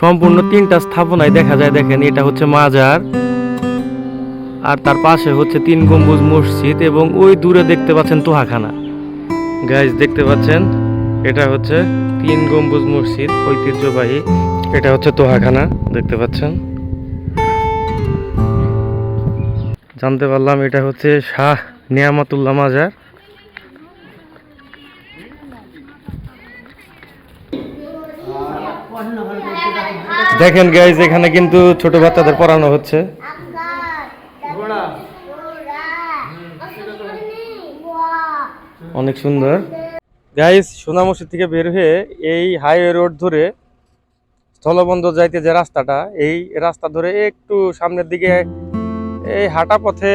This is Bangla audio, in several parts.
সম্পূর্ণ তিনটা স্থাপনায় দেখা যায়, দেখেন, এটা হচ্ছে মাজার, আর তার পাশে হচ্ছে তিন গম্বুজ মসজিদ এবং ওই দূরে দেখতে পাচ্ছেন তোহাখানা। গাইজ দেখতে পাচ্ছেন, এটা হচ্ছে তিন গম্বুজ মসজিদ, ঐতিহ্যবাহী, এটা হচ্ছে তোহাখানা, দেখতে পাচ্ছেন। জানতে পারলাম এটা হচ্ছে শাহ নিয়ামতুল্লাহ মাজার। দেখেন গাইজ এখানে কিন্তু ছোট বাচ্চাদের পড়ানো হচ্ছে। অনেক সুন্দর। গাইজ সোনা থেকে বের হয়ে এই হাইওয়ে রোড ধরে স্থলবন্দর যাইতে যে রাস্তাটা এই রাস্তা ধরে একটু সামনের দিকে এই হাঁটা পথে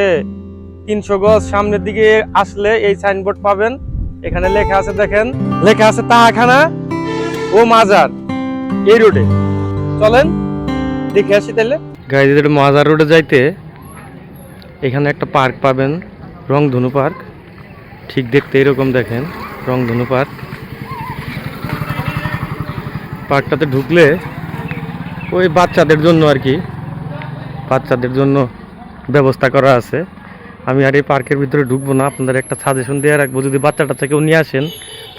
তিনশো গজ সামনের দিকে আসলে এই সাইনবোর্ড পাবেন। এখানে লেখা আছে দেখেন লেখা আছে তাহাখানা ও মাজার। এই রোডে চলেন, দেখে আসি তাহলে। গাইদের মাজার রোডে যাইতে এখানে একটা পার্ক পাবেন, রংধনু পার্ক। ঠিক দেখতে এরকম দেখেন, রংধনু পার্ক। পার্কটাতে ঢুকলে ওই বাচ্চাদের জন্য আর কি, বাচ্চাদের জন্য ব্যবস্থা করা আছে। আমি আর এই পার্কের ভিতরে ঢুকবো না, আপনাদের একটা সাজেশন দিয়ে রাখব, যদি বাচ্চাটা কেউ নিয়ে আসেন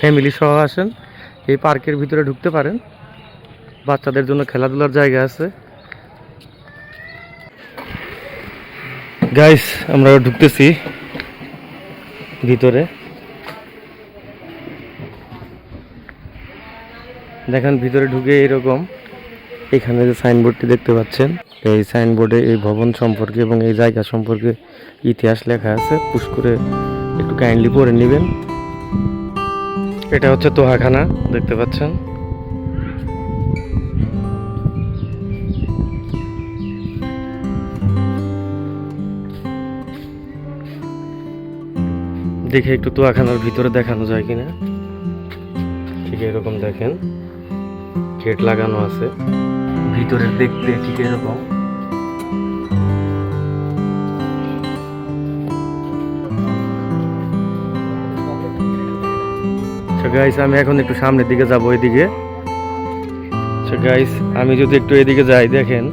ফ্যামিলি সহ আসেন, এই পার্কের ভিতরে ঢুকতে পারেন। বাচ্চাদের জন্য খেলাধুলার জায়গা আছে। গাইস আমরা ঢুকতেছি ভিতরে। দেখেন, ভিতরে ঢুকে এরকম। এখানে যে সাইনবোর্ডটি দেখতে পাচ্ছেন, এই সাইনবোর্ডে এই ভবন সম্পর্কে এবং এই জায়গা সম্পর্কে ইতিহাস লেখা আছে। পুষ্করে একটু কাইন্ডলি পড়ে নেবেন। এটা হচ্ছে তোহাখানা, দেখতে পাচ্ছেন। দেখে একটু তোয়াখানার ভিতরে দেখানো যায় কিনা? ঠিক এরকম দেখেন। গেট লাগানো আছে। ভিতরে দেখতে ঠিক এরকম। গাইস আমি এখন একটু সামনের দিকে যাব এদিকে। গাইস আমি যদি একটু এদিকে যাই, দেখেন।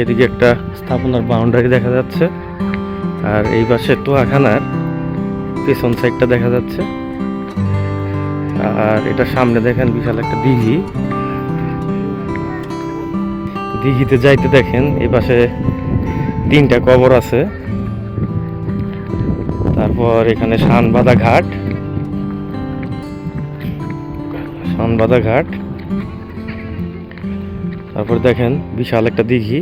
এদিকে একটা স্থাপনার বাউন্ডারি দেখা যাচ্ছে, আর এই পাশে তোয়াখানার পেছন সাইডটা দেখা যাচ্ছে। আর এটা সামনে দেখেন বিশাল একটা দিঘি। দিঘিতে যাইতে দেখেন, এই পাশে তিনটা কবর আছে। তারপর এখানে শানবাদা ঘাট। শানবাদা ঘাট। তারপর দেখেন বিশাল একটা দিঘি।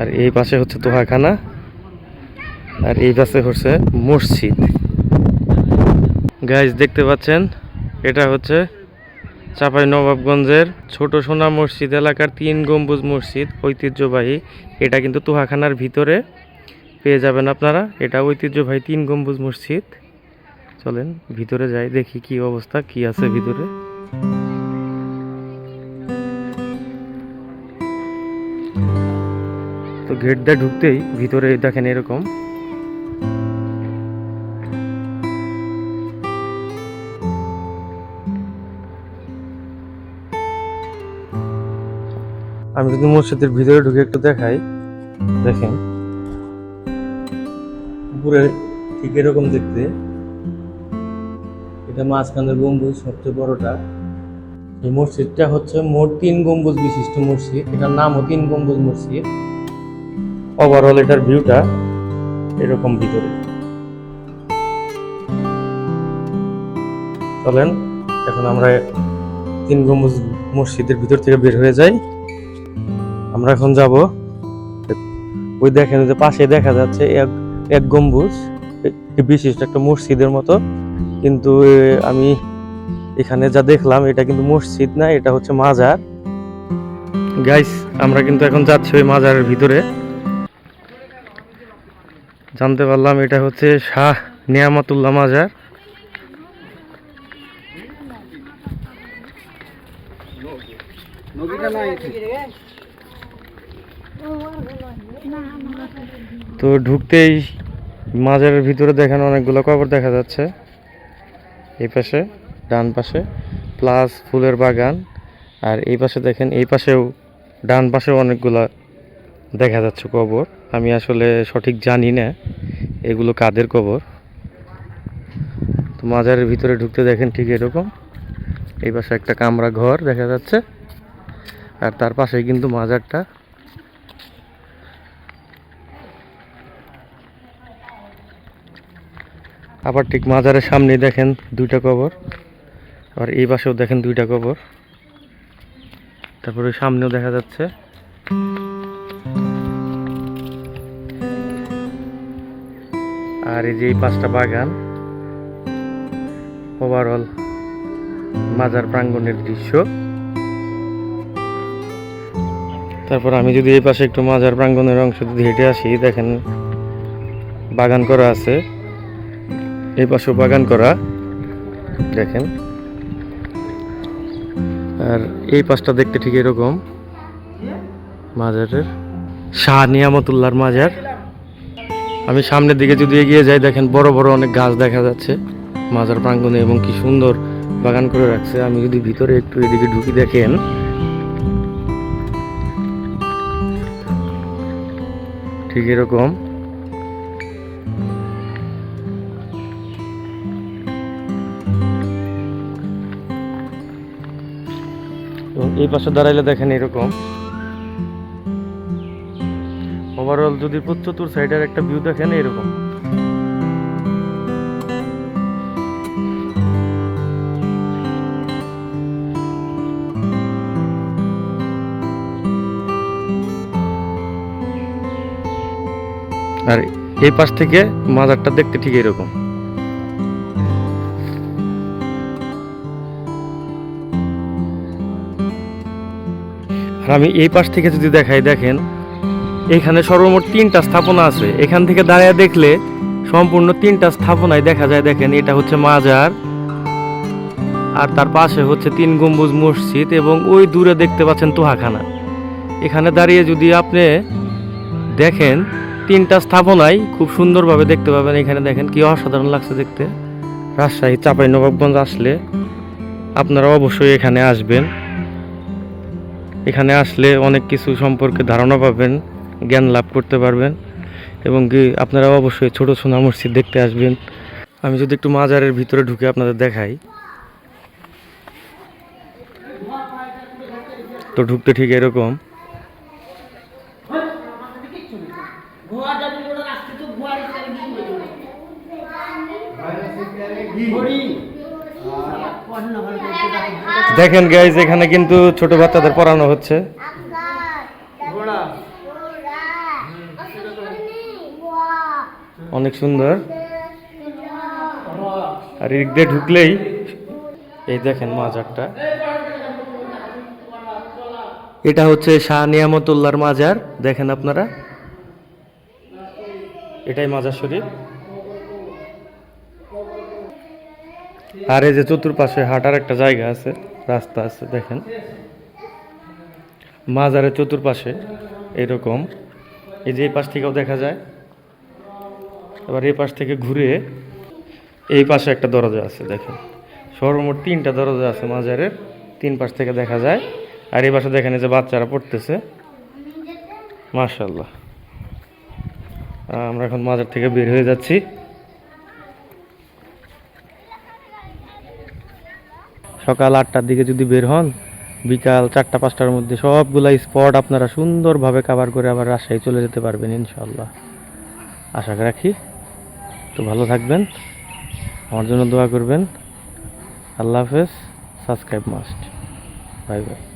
আর এই পাশে হচ্ছে তোহাখানা, আর এই পাশে হচ্ছে মসজিদ। গাইজ দেখতে পাচ্ছেন, এটা হচ্ছে চাপাই নবাবগঞ্জের ছোট সোনা মসজিদ এলাকার তিন গম্বুজ মসজিদ, ঐতিহ্যবাহী। এটা কিন্তু তোহাখানার ভিতরে পেয়ে যাবেন আপনারা। এটা ঐতিহ্যবাহী তিন গম্বুজ মসজিদ। চলেন, ভিতরে যাই, দেখি কি অবস্থা, কি আছে ভিতরে। গেট দিয়ে ঢুকতেই ভিতরে দেখেন এরকম। আমি যদি মসজিদের ভিতরে ঢুকে একটু দেখাই, দেখেন। উপরে ঠিক এরকম দেখতে। এটা মাঝখানের গম্বুজ, সবচেয়ে বড়টা। এই মসজিদটা হচ্ছে মোট তিন গম্বুজ বিশিষ্ট মসজিদ। এটার নামও তিন গম্বুজ মসজিদ। ওভারঅল এটার ভিউটা এরকম ভিতরে। চলেন, এখন আমরা তিন গম্বুজ মসজিদের ভিতর থেকে বের হয়ে যাই। আমরা এখন যাব, ওই দেখেন যে পাশে দেখা যাচ্ছে এক এক গম্বুজ বিশিষ্ট একটা মসজিদের মতো। কিন্তু আমি এখানে যা দেখলাম, এটা কিন্তু মসজিদ না, এটা হচ্ছে মাজার। গাইস আমরা কিন্তু এখন যাচ্ছি ওই মাজারের ভিতরে। জানতে পারলাম এটা হচ্ছে শাহ নিয়ামতুল্লাহ মাজার। তো ঢুকতেই মাজারের ভিতরে দেখেন অনেকগুলো কবর দেখা যাচ্ছে। এই পাশে, ডান পাশে, প্লাস ফুলের বাগান। আর এই পাশে দেখেন, এই পাশেও, ডান পাশেও অনেকগুলা দেখা যাচ্ছে কবর। আমি আসলে সঠিক জানি না এগুলো কাদের কবর। তো মাজারের ভিতরে ঢুকতে দেখেন ঠিক এরকম। এই পাশে একটা কামরা ঘর দেখা যাচ্ছে। আর তার পাশেই কিন্তু মাজারটা। আবার ঠিক মাজারের সামনে দেখেন দুইটা কবর। আর এই পাশেও দেখেন দুইটা কবর। তারপরে সামনেও দেখা যাচ্ছে। আর এই যে এই পাঁচটা বাগান ওভারঅল মাজার প্রাঙ্গণের দৃশ্য। তারপর আমি যদি এই পাশে একটু মাজার প্রাঙ্গণের অংশ যদি হেঁটে আসি, দেখেন বাগান করা আছে। এই পাশেও বাগান করা, দেখেন। আর এই পাশটা দেখতে ঠিক এরকম, মাজারের শাহ নিয়ামতুল্লাহর মাজার। আমি সামনের দিকে যদি এগিয়ে যাই, দেখেন বড় বড় অনেক গাছ দেখা যাচ্ছে। মাজার প্রাঙ্গণে এবং কি সুন্দর বাগান করে রাখছে। আমি যদি ভিতরে একটু এদিকে ঢুকি, দেখেন। ঠিক এরকম। এই পাশে দাঁড়াইলে দেখেন এরকম। ওভারঅল যদি চতুর সাইডের একটা ভিউ দেখেন এরকম আর এই পাশ থেকে মাজারটা দেখতে ঠিক এরকম আর আমি এই পাশ থেকে যদি দেখাই, দেখেন এখানে সর্বমোট তিনটা স্থাপনা আছে। এখান থেকে দাঁড়িয়ে দেখলে সম্পূর্ণ তিনটা স্থাপনায় দেখা যায়। দেখেন, এটা হচ্ছে মাজার, আর তার পাশে হচ্ছে তিন গম্বুজ মসজিদ এবং ওই দূরে দেখতে পাচ্ছেন তোহাখানা। এখানে দাঁড়িয়ে যদি আপনি দেখেন, তিনটা স্থাপনাই খুব সুন্দরভাবে দেখতে পাবেন। এখানে দেখেন, কি অসাধারণ লাগছে দেখতে। রাজশাহী চাপাই নবাবগঞ্জ আসলে আপনারা অবশ্যই এখানে আসবেন। এখানে আসলে অনেক কিছু সম্পর্কে ধারণা পাবেন। জ্ঞান লাভ করতে পারবেন এবং কি আপনারা অবশ্যই ছোট সোনা মসজিদ দেখতে আসবেন। আমি যদি একটু মাজারের ভিতরে ঢুকে আপনাদের দেখাই। তো ঢুকতে ঠিক এরকম। দেখেন গাইজ এখানে কিন্তু ছোট বাচ্চাদের পড়ানো হচ্ছে। অনেক সুন্দর। আর এদিক দিয়ে ঢুকলেই এই দেখেন মাজারটা। এটা হচ্ছে শাহ নিয়ামতুল্লাহর মাজার, দেখেন আপনারা। এটাই মাজার শরীফ। আর এই যে চতুর্পাশে হাঁটার একটা জায়গা আছে, রাস্তা আছে, দেখেন। মাজারের চতুর্পাশে এরকম। এই যে এই পাশ থেকেও দেখা যায়। এবার এই পাশ থেকে ঘুরে এই পাশে একটা দরজা আছে, দেখেন। সর্বমোট তিনটা দরজা আছে মাজারের, তিন পাশ থেকে দেখা যায়। আর এই পাশে দেখেন যে বাচ্চারা পড়তেছে। মার্শাল্লাহ আমরা এখন মাজার থেকে বের হয়ে যাচ্ছি। সকাল আটটার দিকে যদি বের হন বিকাল চারটা, পাঁচটার মধ্যে সবগুলা স্পট আপনারা সুন্দরভাবে কাভার করে আবার রাজশাহী চলে যেতে পারবেন ইনশাল্লাহ আশা রাখি। তো ভালো থাকবেন। আমার জন্য দোয়া করবেন। আল্লাহ হাফেজ। Subscribe must. Bye bye.